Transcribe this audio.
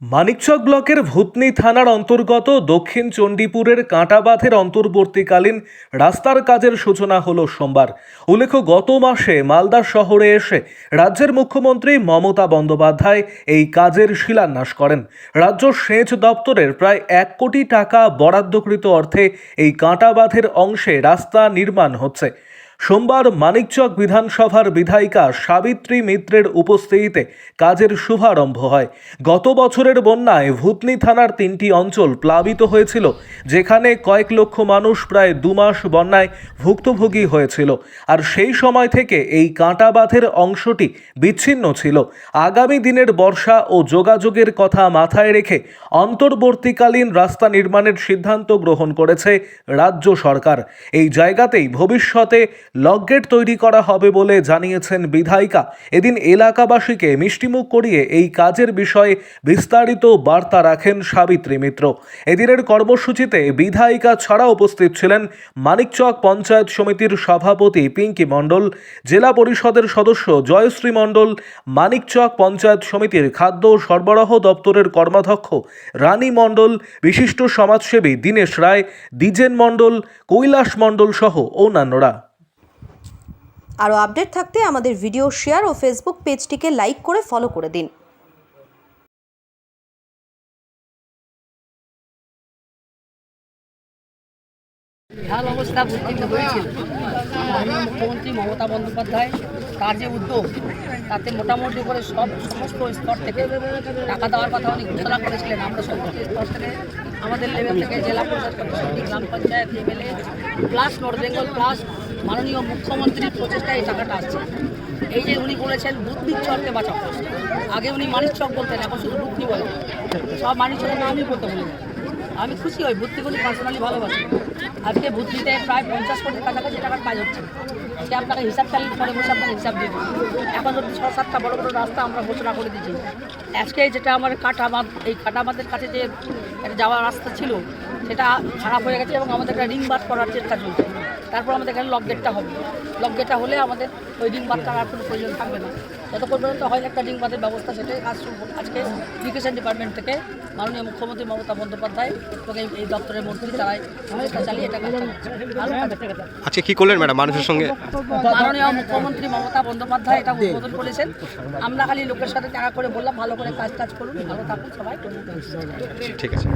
মানিকচক ব্লকের ভূতনি থানার অন্তর্গত দক্ষিণ চণ্ডীপুরের কাঁটাবাঁধের অন্তর্বর্তীকালীন রাস্তার কাজের সূচনা হল সোমবার। উল্লেখ্য, গত মাসে মালদা শহরে এসে রাজ্যের মুখ্যমন্ত্রী মমতা বন্দ্যোপাধ্যায় এই কাজের শিলান্যাস করেন। রাজ্য সেচ দপ্তরের প্রায় এক কোটি টাকা বরাদ্দকৃত অর্থে এই কাঁটাবাঁধের অংশে রাস্তা নির্মাণ হচ্ছে। সোমবার মানিকচক বিধানসভার বিধায়িকা সাবিত্রী মিত্রের উপস্থিতিতে কাজের শুভারম্ভ হয়। গত বছরের বন্যায় ভূতনি থানার তিনটি অঞ্চল প্লাবিত হয়েছিল, যেখানে কয়েক লক্ষ মানুষ প্রায় দু মাস বন্যায় ভুক্তভোগী হয়েছিল। আর সেই সময় থেকে এই কাঁটাবাঁধের অংশটি বিচ্ছিন্ন ছিল। আগামী দিনের বর্ষা ও যোগাযোগের কথা মাথায় রেখে অন্তর্বর্তীকালীন রাস্তা নির্মাণের সিদ্ধান্ত গ্রহণ করেছে রাজ্য সরকার। এই জায়গাতেই ভবিষ্যতে লকগেট তৈরি করা হবে বলে জানিয়েছেন বিধায়িকা। এদিন এলাকাবাসীকে মিষ্টিমুখ করিয়ে এই কাজের বিষয়ে বিস্তারিত বার্তা রাখেন সাবিত্রী মিত্র। এদিনের কর্মসূচিতে বিধায়িকা ছাড়া উপস্থিত ছিলেন মানিকচক পঞ্চায়েত সমিতির সভাপতি পিঙ্কি মণ্ডল, জেলা পরিষদের সদস্য জয়শ্রী মণ্ডল, মানিকচক পঞ্চায়েত সমিতির খাদ্য সরবরাহ দপ্তরের কর্মাধ্যক্ষ রানী মণ্ডল, বিশিষ্ট সমাজসেবী দীনেশ রায় দ্বিজেন মণ্ডল, কৈলাস মণ্ডল সহ অন্যান্যরা। আরও আপডেট থাকতে আমাদের ভিডিও শেয়ার ও ফেসবুক পেজটিকে লাইক করে ফলো করে দিন। বেহাল অবস্থা বুদ্ধিতে হয়েছিল মাননীয় মুখ্যমন্ত্রী মমতা বন্দ্যোপাধ্যায়, তার যে উদ্যোগ, তাতে মোটামুটি করে সব সমস্ত স্তর থেকে টাকা দেওয়ার কথা উনি ঘোষণা করেছিলেন আমরা সমস্ত স্তর থেকে আমাদের লেভেল থেকে জেলা পরিষদ গ্রাম panchayat MLA plus North Bengal plus মাননীয় মুখ্যমন্ত্রীর প্রচেষ্টায় এই টাকাটা আসছে। এই যে উনি বলেছেন বুদ্ধির চরকে বাঁচাও। আগে উনি মানিক চক বলতেন, এখন শুধু বুদ্ধি বলেন সব মানিক চকের নামই বলতে বলে। আমি খুশি হই ভর্তিগুলি পার্সোনালি ভালোবাসি। আজকে বুদ্ধিতে প্রায় পঞ্চাশ কোটির কাছাকাছি টাকার কাজ হচ্ছে। সে আপনাকে হিসাব চালিয়ে পরে বসে আপনাকে হিসাব দিয়ে এখন যদি ছ সাতটা বড় বড় রাস্তা আমরা ঘোষণা করে দিচ্ছি আজকে যেটা আমার কাটাবাঁধ, এই কাটাবাঁধের কাছে যে একটা যাওয়ার রাস্তা ছিল, সেটা খারাপ হয়ে গেছে এবং আমাদের একটা রিং বাদ করার চেষ্টা চলছে। তারপর আমাদের এখানে লক গেটটা হবে। লক গেটটা হলে আমাদের ওই রিং বাদ করার কোনো প্রয়োজন থাকবে না। যতক্ষণ পর্যন্ত হয় একটা রিং বাদের ব্যবস্থা সেটাই কাজ শুরু। আজকে ইরিগেশন ডিপার্টমেন্ট থেকে মাননীয় মুখ্যমন্ত্রী মমতা বন্দ্যোপাধ্যায় এবং এই- দপ্তরের মন্ত্রী তারাই চেষ্টা চালিয়ে এটা কাজ। আজকে কি করলেন ম্যাডাম মানুষের সঙ্গে? মাননীয় মুখ্যমন্ত্রী মমতা বন্দ্যোপাধ্যায় এটা উদ্বোধন করেছেন। আমরা খালি লোকের সাথে দেখা করে বললাম ভালো করে কাজ টাজ করুন ভালো থাকুন সবাই। ঠিক আছে।